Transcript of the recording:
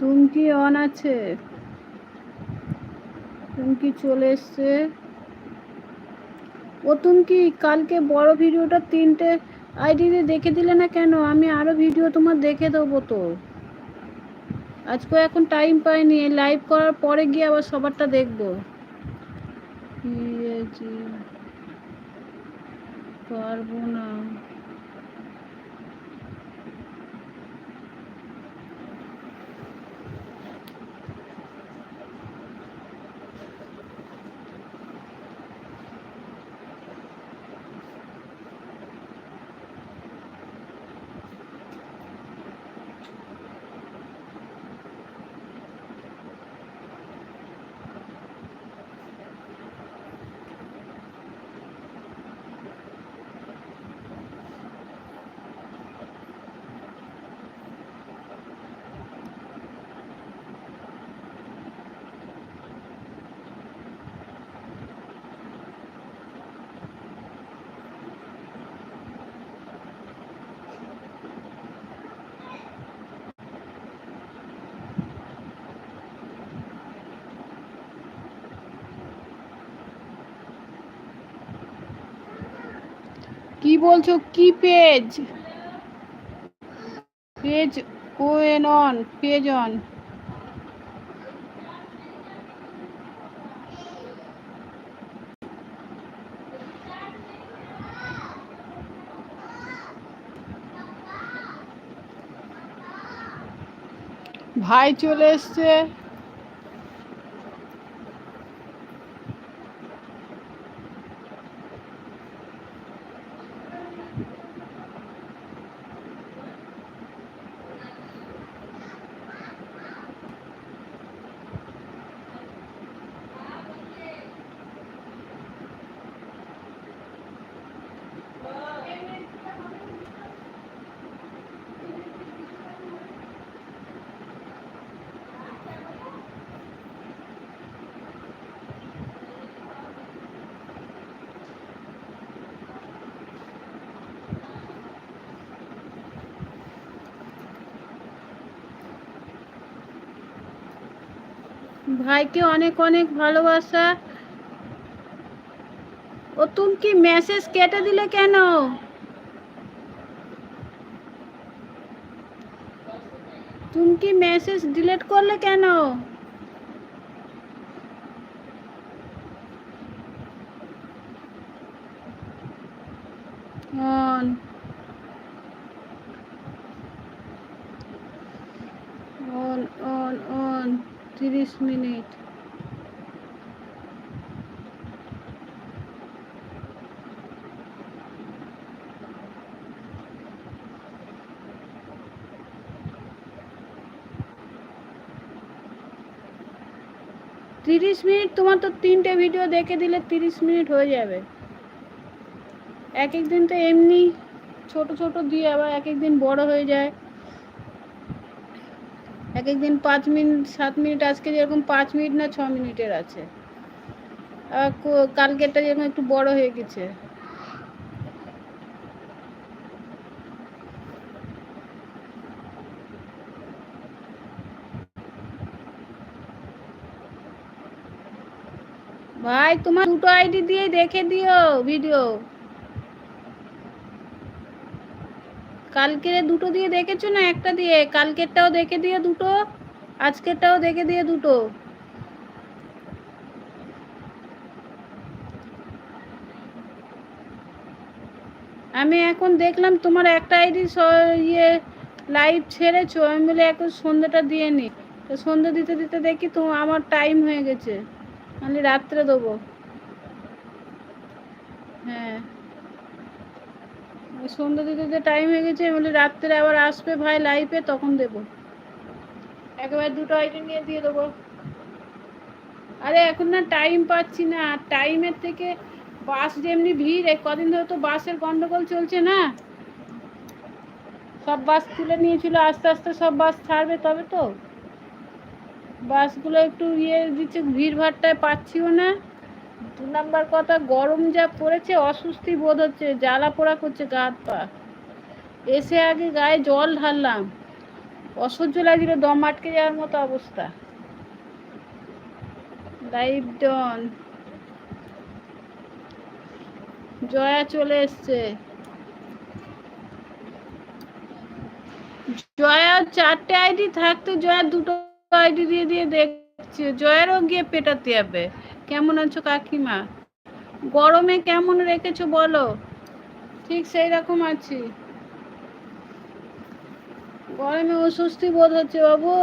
Tumki on আছে। টুমকি চলে এসছে। ও টুমকি কালকে বড় ভিডিওটা তিনটে আইডিতে দেখে দিলে না কেন? আমি আরও ভিডিও তোমার দেখে দেবো তো। আজকে এখন টাইম পাইনি। লাইভ করার পরে গিয়ে আবার সবারটা দেখব। পারব না। কি বলছো? কি page page O N on page on ভাই চলে এসছে। ভাইকে অনেক অনেক ভালোবাসা। ও তুমি কি মেসেজ কেটে দিলে কেন? তুমি কি মেসেজ ডিলিট করলে কেন? অন অন অন তিরিশ মিনিট। তিরিশ মিনিট, তোমার তো তিনটে ভিডিও দেখে দিলে তিরিশ মিনিট হয়ে যাবে। এক এক দিন তো এমনি ছোট ছোট দিয়ে আবার এক এক দিন বড় হয়ে যায়। এক এক দিন পাঁচ মিনিট, সাত মিনিট, আজকে যেরকম পাঁচ মিনিট না ছ মিনিটের আছে। আর কালকেরটা যেরকম একটু বড় হয়ে গেছে। ভাই, তোমার দুটো আইডি দিয়ে দেখে দিও ভিডিও কালকের দুটো দিয়ে দেখেছ না একটা দিয়ে? কালকেরটাও দেখে দিয়ে দুটো, আজকেরটাও দেখে দিয়ে দুটো। আমি এখন দেখলাম তোমার একটা আইডি ইয়ে লাইভ ছেড়েছো। আমি বলে এখন সন্ধ্যাটা দিয়ে নি। তো সন্ধ্যা দিতে দিতে দেখি তো আমার টাইম হয়ে গেছে। আমি রাত্রে দেবো। হ্যাঁ। সন্ধ্যা দিতে দিতে টাইম হয়ে গেছে, আমি বলি রাত্রে আবার আসবে ভাই লাইভে তখন দেব। একেবারে দুটো আইটেম নিয়ে দিয়ে দেবো। আরে এখন না টাইম পাচ্ছি না টাইমের থেকে বাস যেমনি ভিড় কদিন ধরে তো বাসের গন্ডগোল চলছে না। সব বাস তুলে নিয়েছিল, আস্তে আস্তে সব বাস ছাড়বে তবে তো। বাসগুলো একটু ইয়ে দিচ্ছে, ভিড় ভাড়টায় পাচ্ছিও না। দু নাম্বার কথা, গরম যা পড়েছে, অস্বস্তি বোধ হচ্ছে, জ্বালা পোড়া করছে, গা হাত পা। এসে আগে গায়ে জল ঢাললাম। অসহ্য লাগছিল, দম আটকে যাওয়ার মতো অবস্থা। লাইভ ডন জয়া চলে এসছে। জয়া, চারটে আইডি থাকতো, জয়া দুটো আইডি দিয়ে দিয়ে দেখছে। জয়ারও গিয়ে পেটাতে হবে। কেমন আছো কাকিমা? গরমে কেমন রেখেছো বলো? ঠিক সেই রকম আছি। গরমে অস্বস্তি বোধ হচ্ছে বাবু।